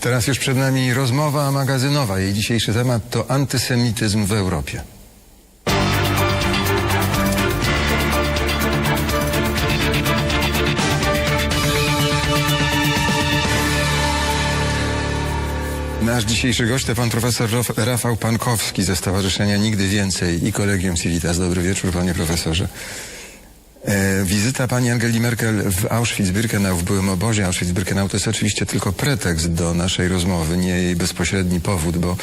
Teraz już przed nami rozmowa magazynowa. Jej dzisiejszy temat to antysemityzm w Europie. Nasz dzisiejszy gość to pan profesor Rof- Rafał Pankowski ze Stowarzyszenia Nigdy Więcej i Kolegium Civitas. Dobry wieczór, panie profesorze. E, wizyta pani Angeli Merkel w Auschwitz-Birkenau, w byłym obozie Auschwitz-Birkenau, to jest oczywiście tylko pretekst do naszej rozmowy, nie jej bezpośredni powód, bo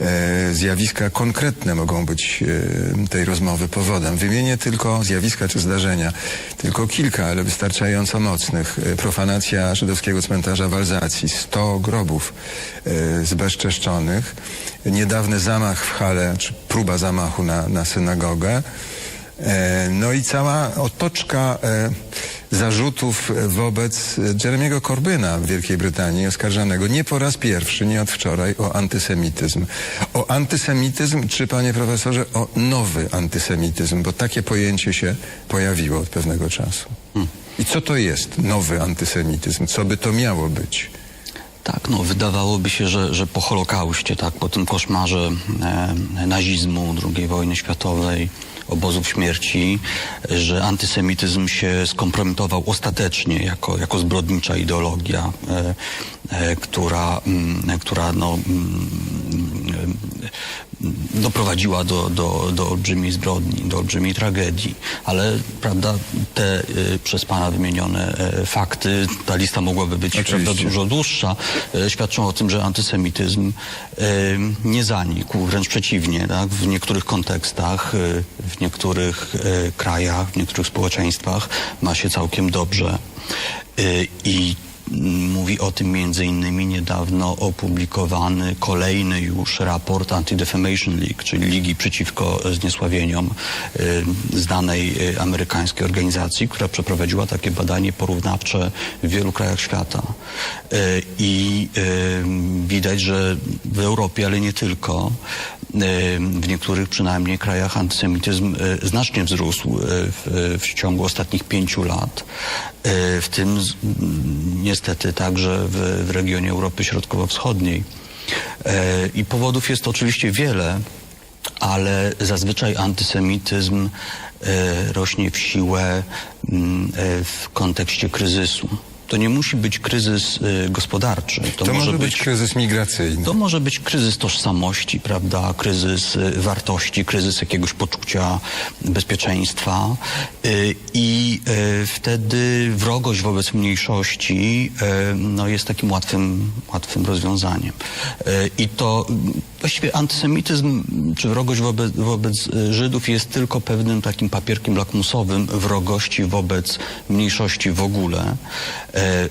e, zjawiska konkretne mogą być e, tej rozmowy powodem. Wymienię tylko zjawiska czy zdarzenia, tylko kilka, ale wystarczająco mocnych. Profanacja żydowskiego cmentarza w Alzacji, 100 grobów zbezczeszczonych, niedawny zamach w Hale, czy próba zamachu na, na synagogę, No i cała otoczka e, zarzutów wobec Jeremiego Corbyna w Wielkiej Brytanii, oskarżanego nie po raz pierwszy, nie od wczoraj, o antysemityzm. O antysemityzm, czy panie profesorze, o nowy antysemityzm, bo takie pojęcie się pojawiło od pewnego czasu. I co to jest nowy antysemityzm? Co by to miało być? Tak, no wydawałoby się, że, że po Holokauście, tak, po tym koszmarze e, nazizmu, II wojny światowej, obozów śmierci, że antysemityzm się skompromitował ostatecznie jako, jako zbrodnicza ideologia, e, e, która, mm, która no, mm, mm, doprowadziła do, do, do olbrzymiej zbrodni, do olbrzymiej tragedii. Ale, prawda, te y, przez pana wymienione e, fakty, ta lista mogłaby być prawda, dużo dłuższa, e, świadczą o tym, że antysemityzm e, nie zanikł, wręcz przeciwnie. Tak? W niektórych kontekstach, e, w niektórych e, krajach, w niektórych społeczeństwach ma się całkiem dobrze. E, I Mówi o tym między innymi niedawno opublikowany kolejny już raport Anti-Defamation League, czyli Ligi Przeciwko Zniesławieniom, y, znanej y, amerykańskiej organizacji, która przeprowadziła takie badanie porównawcze w wielu krajach świata. Y, I widać, że w Europie, ale nie tylko, w niektórych przynajmniej krajach antysemityzm y, znacznie wzrósł y, w, w ciągu ostatnich pięciu lat. W tym niestety także w, w regionie Europy Środkowo-Wschodniej. E, I powodów jest oczywiście wiele, ale zazwyczaj antysemityzm e, rośnie w siłę e, w kontekście kryzysu. To nie musi być kryzys e, gospodarczy. To, To może być kryzys migracyjny. to może być kryzys tożsamości, prawda? Kryzys y, wartości, kryzys jakiegoś poczucia bezpieczeństwa. Y, I y, wtedy wrogość wobec mniejszości y, no, jest takim łatwym, łatwym rozwiązaniem. Y, I to właściwie antysemityzm czy wrogość wobec, wobec y, Żydów jest tylko pewnym takim papierkiem lakmusowym wrogości wobec mniejszości w ogóle. E,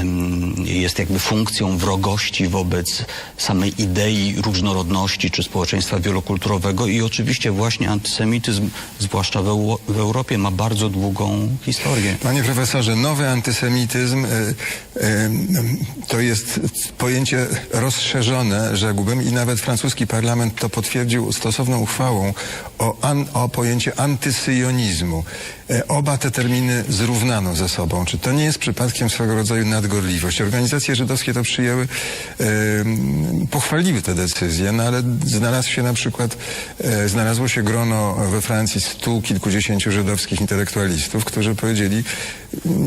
em, Jest jakby funkcją wrogości wobec samej idei różnorodności czy społeczeństwa wielokulturowego i oczywiście właśnie antysemityzm, zwłaszcza w, w Europie, ma bardzo długą historię. Panie profesorze, nowy antysemityzm to jest pojęcie rozszerzone, rzekłbym, i nawet francuski parlament to potwierdził stosowną uchwałą o, an, o pojęcie antysyjonizmu. E, Oba te terminy zrównano ze sobą. Czy to nie jest przypadkiem swego rodzaju nadgorliwość? Organizacje żydowskie to przyjęły, e, pochwaliły te decyzje, no ale znalazł się na przykład, e, znalazło się grono we Francji stu kilkudziesięciu żydowskich intelektualistów, którzy powiedzieli,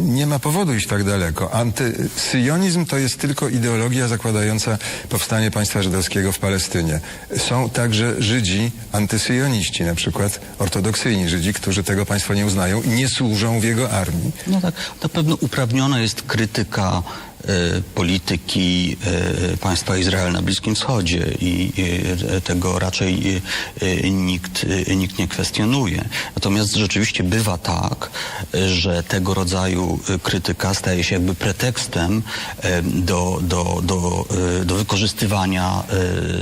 nie ma powodu iść tak daleko. Antysyjonizm to jest tylko ideologia zakładająca powstanie państwa żydowskiego w Palestynie. Są także Żydzi antysyjoniści, na przykład ortodoksyjni Żydzi, którzy tego państwa nie uznają i nie służą w jego armii. No tak, na pewno uprawniona jest krytyka polityki e, państwa Izrael na Bliskim Wschodzie i e, tego raczej e, e, nikt, e, nikt nie kwestionuje. Natomiast rzeczywiście bywa tak, e, że tego rodzaju e, krytyka staje się jakby pretekstem e, do, do, do, e, do wykorzystywania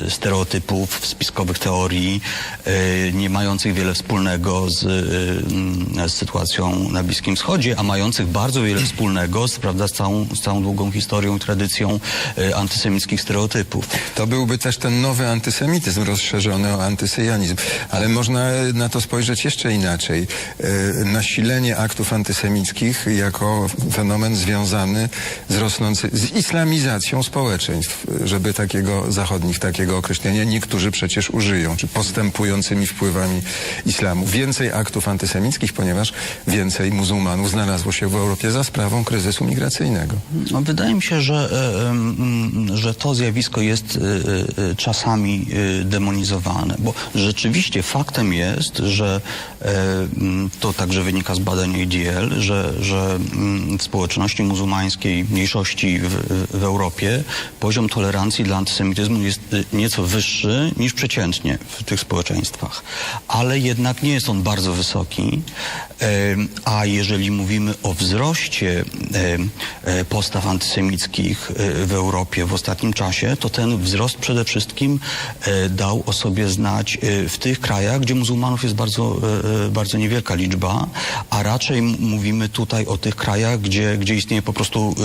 e, stereotypów, spiskowych teorii, e, nie mających wiele wspólnego z, e, z sytuacją na Bliskim Wschodzie, a mających bardzo wiele wspólnego z, prawda, z, całą, z całą długą historią tradycją e, antysemickich stereotypów. To byłby też ten nowy antysemityzm rozszerzony o antysyjonizm. Ale można na to spojrzeć jeszcze inaczej. E, Nasilenie aktów antysemickich jako fenomen związany z rosnący, z islamizacją społeczeństw, żeby takiego zachodnich, takiego określenia niektórzy przecież użyją, czy postępującymi wpływami islamu. Więcej aktów antysemickich, ponieważ więcej muzułmanów znalazło się w Europie za sprawą kryzysu migracyjnego. No, wydaje mi się, że, e, em, że to zjawisko jest e, e, czasami e, demonizowane, bo rzeczywiście faktem jest, że e, to także wynika z badań ADL, że, że w społeczności muzułmańskiej, mniejszości w, w Europie poziom tolerancji dla antysemityzmu jest e, nieco wyższy niż przeciętnie w tych społeczeństwach. Ale jednak nie jest on bardzo wysoki, a jeżeli mówimy o wzroście e, postaw antysemickich e, w Europie w ostatnim czasie, to ten wzrost przede wszystkim e, dał o sobie znać e, w tych krajach, gdzie muzułmanów jest bardzo, bardzo niewielka liczba, a raczej mówimy tutaj o tych krajach, gdzie, gdzie istnieje po prostu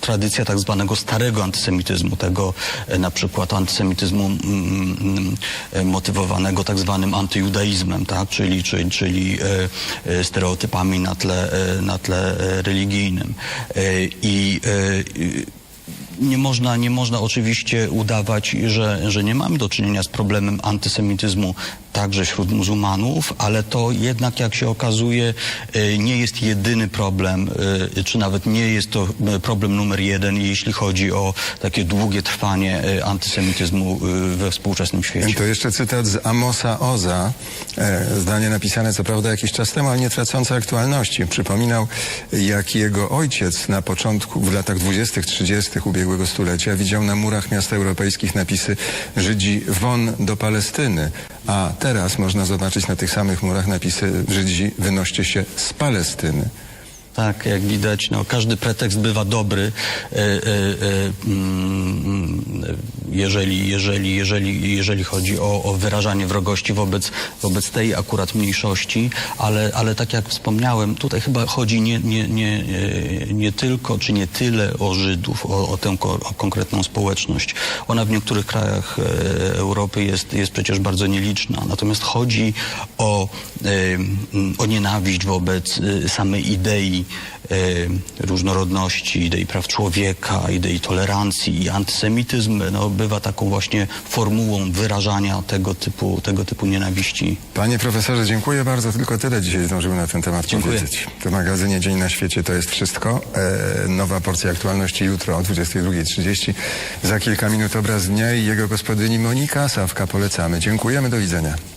tradycja tak zwanego starego antysemityzmu, tego na przykład antysemityzmu motywowanego tak zwanym antyjudaizmem, tak? czyli, czyli, czyli stereotypami na tle, na tle religijnym. I- nie można, nie można oczywiście udawać, że, że nie mamy do czynienia z problemem antysemityzmu także wśród muzułmanów, ale to jednak, jak się okazuje, e, nie jest jedyny problem, e, czy nawet nie jest to e, problem numer jeden, jeśli chodzi o takie długie trwanie antysemityzmu we współczesnym świecie. To jeszcze cytat z Amosa Oza, zdanie napisane co prawda jakiś czas temu, ale nie tracące aktualności. Przypominał, jak jego ojciec na początku, w latach 20., 30. ubiegłego stulecia widział na murach miast europejskich napisy Żydzi won do Palestyny, a teraz można zobaczyć na tych samych murach napisy Żydzi wynoście się z Palestyny. Tak, jak widać, no, każdy pretekst bywa dobry, e, e, e, mm, jeżeli, jeżeli, jeżeli, jeżeli chodzi o, o wyrażanie wrogości wobec, wobec tej akurat mniejszości, ale, ale tak jak wspomniałem, tutaj chyba chodzi nie, nie, nie, nie tylko, czy nie tyle o Żydów, o, o tę o konkretną społeczność. Ona w niektórych krajach Europy jest, jest przecież bardzo nieliczna, natomiast chodzi o, e, m, o nienawiść wobec samej idei różnorodności, idei praw człowieka, idei tolerancji i antysemityzm no, bywa taką właśnie formułą wyrażania tego typu, tego typu nienawiści. Panie profesorze, dziękuję bardzo. Tylko tyle dzisiaj zdążymy na ten temat Dziękuję. powiedzieć. W magazynie Dzień na świecie to jest wszystko. E, nowa porcja aktualności jutro o 22.30. Za kilka minut obraz dnia i jego gospodyni Monika Sawka polecamy. Dziękujemy, do widzenia.